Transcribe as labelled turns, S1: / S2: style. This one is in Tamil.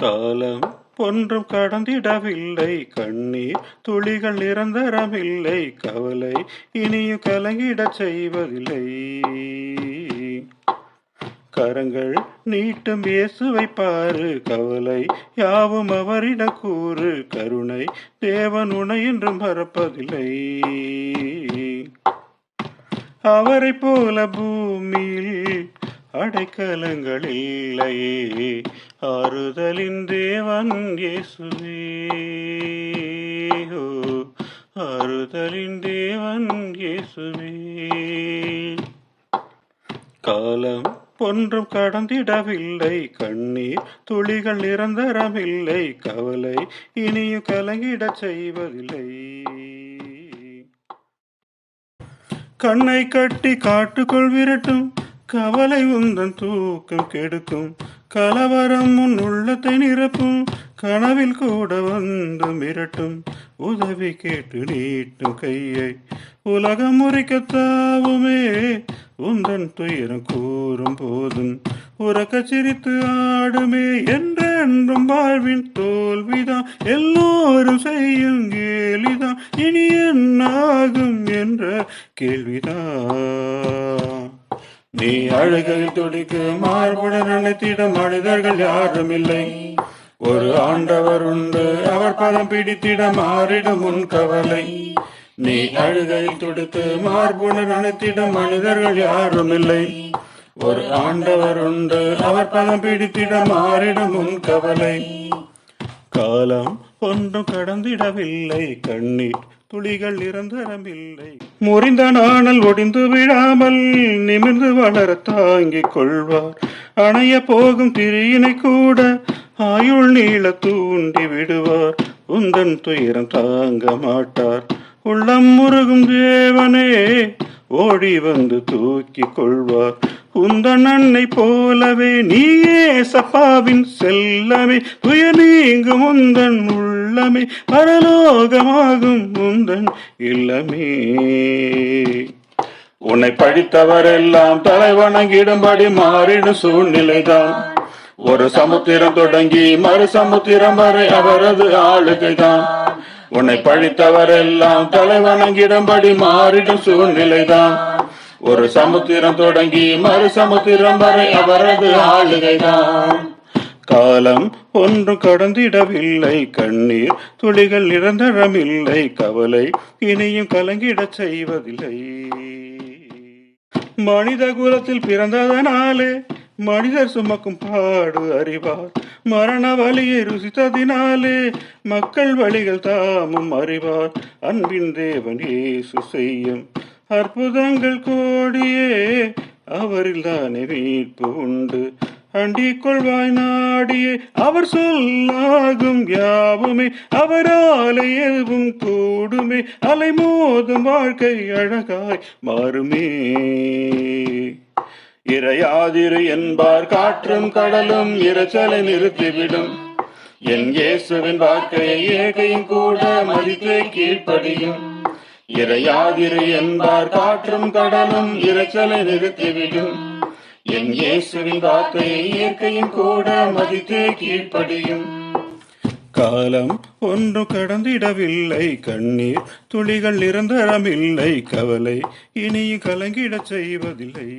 S1: காலம் ஒன்றும் கடந்திடவில்லை. கண்ணீர் துளிகள் நிரந்தரமில்லை. கவலை இனியும் கலங்கிடச் செய்வதில்லை. கரங்கள் நீட்டும் இயேசுவை பாரு. கவலை யாவும் அவரிட கூறு. கருணை தேவன் உணை என்றும் மறப்பதில்லை. அவரைப் போல பூமியில் அடைக்கலங்கள் இல்லையே ஆறுதலின் தேவன் இயேசுவே ஆறுதலின் தேவன் இயேசுவே காலம் ஒன்றும் கடந்திடவில்லை. கண்ணீர் துளிகள் நிரந்தரமில்லை. கவலை இனியும் கலங்கிடச் செய்வதில்லை. கண்ணை கட்டி காட்டுக்குள் விரட்டும் கவலை உந்தன் தூக்கம் கெடுக்கும். கலவரம் உன் உள்ளத்தை நிரப்பும். கனவில் கூட வந்து மிரட்டும். உதவி கேட்டு நீட்டும் கையை. உலகம் முறைக்கத்தாவுமே உந்தன் துயரம் கூறும் போதும். உறக்க சிரித்து ஆடுமே. என்றென்றும் வாழ்வின் தோல்விதான் எல்லோரும் செய்யும் கேலிதான் இனி என்னாகும் என்ற கேள்விதான் நீ அழுகையில் துடிக்கு மார்புடன் நினைத்திட மனிதர்கள் யாரும் இல்லை ஒரு ஆண்டவர் உண்டு அவர் பதம் பிடித்திட மாறிடும் உன் கவலை. நீ அழுகையில் துடித்து மார்புடன் நினைத்திட மனிதர்கள் யாரும் இல்லை ஒரு ஆண்டவர் உண்டு அவர் பதம் பிடித்திட மாறிடும் உன் கவலை. காலம் ஒன்றும் கடந்திடவில்லை கண்ணீர் துளிகள் நிரந்தரமில்லை. முறிந்த நாணல் ஒடிந்து விழாமல் நிமிர்ந்து வளர தாங்கிக் கொள்வார். அணைய போகும் திரியினை கூட ஆயுள் நீள தூண்டி விடுவார். உந்தன் துயரம் தாங்க மாட்டார். உள்ளம் முருகும் தேவனே ஓடி வந்து தூக்கிக் கொள்வார். உந்தன் அன்னை போலவே நீயே சப்பாவின் செல்லமே. துய நீங்கும் உந்தன் உள்ளமே. பரலோகமாகும் உந்தன் இல்லமே. உன்னை படித்தவரெல்லாம் தலை வணங்கிடும்படி மாறிடும் சூழ்நிலைதான். ஒரு சமுத்திரம் தொடங்கி மறு சமுத்திரம் வரை அவரது ஆளுகைதான். உன்னை பழித்தவரெல்லாம் தலை வணங்கிடும்படி மாறிடும் சூழ்நிலைதான். ஒரு சமுத்திரம் தொடங்கி மறு சமுத்திரம் வரை அவரது ஆளுகைதான். காலம் ஒன்றும் கடந்திடவில்லை கண்ணீர் துளிகள் நிரந்தரமில்லை கவலை இனியும் கலங்கிடச் செய்வதில்லை. மனித குலத்தில் பிறந்ததனாலே மனிதர் சுமக்கும் பாடு அறிவார். மரண வழியை ருசித்ததினாலே மக்கள் வழிகள் தாமும் அறிவார். அன்பின் தேவன் ஏசு செய்யும் அற்புதங்கள் கோடியே அவரில் தானே மீட்பு உண்டு. அண்டிக் கொள்வாய் நாடியே அவர் சொல்லாகும் யாவுமே அவராலே எதுவும் கூடுமே அலை மோதும் வாழ்க்கை அழகாய் மாறுமே. இரையாதிரு என்பார் காற்றும் கடலும் இரைச்சலை நிறுத்திவிடும். என் இயேசுவின் வாக்கையை ஏகையும் கூட மதித்தே கீழ்ப்படியும். இறையாதிரு என்பார் காற்றும் கடலும் இறைச்சலை நிறுத்திவிடும் என் இயேசுவின் வார்த்தையை இயற்கையும் கூட மதித்து கீழ்ப்படியும். காலம் ஒன்று கடந்திடவில்லை கண்ணீர் துளிகள் நிரந்தரமில்லை கவலை இனி கலங்கிடச் செய்வதில்லை.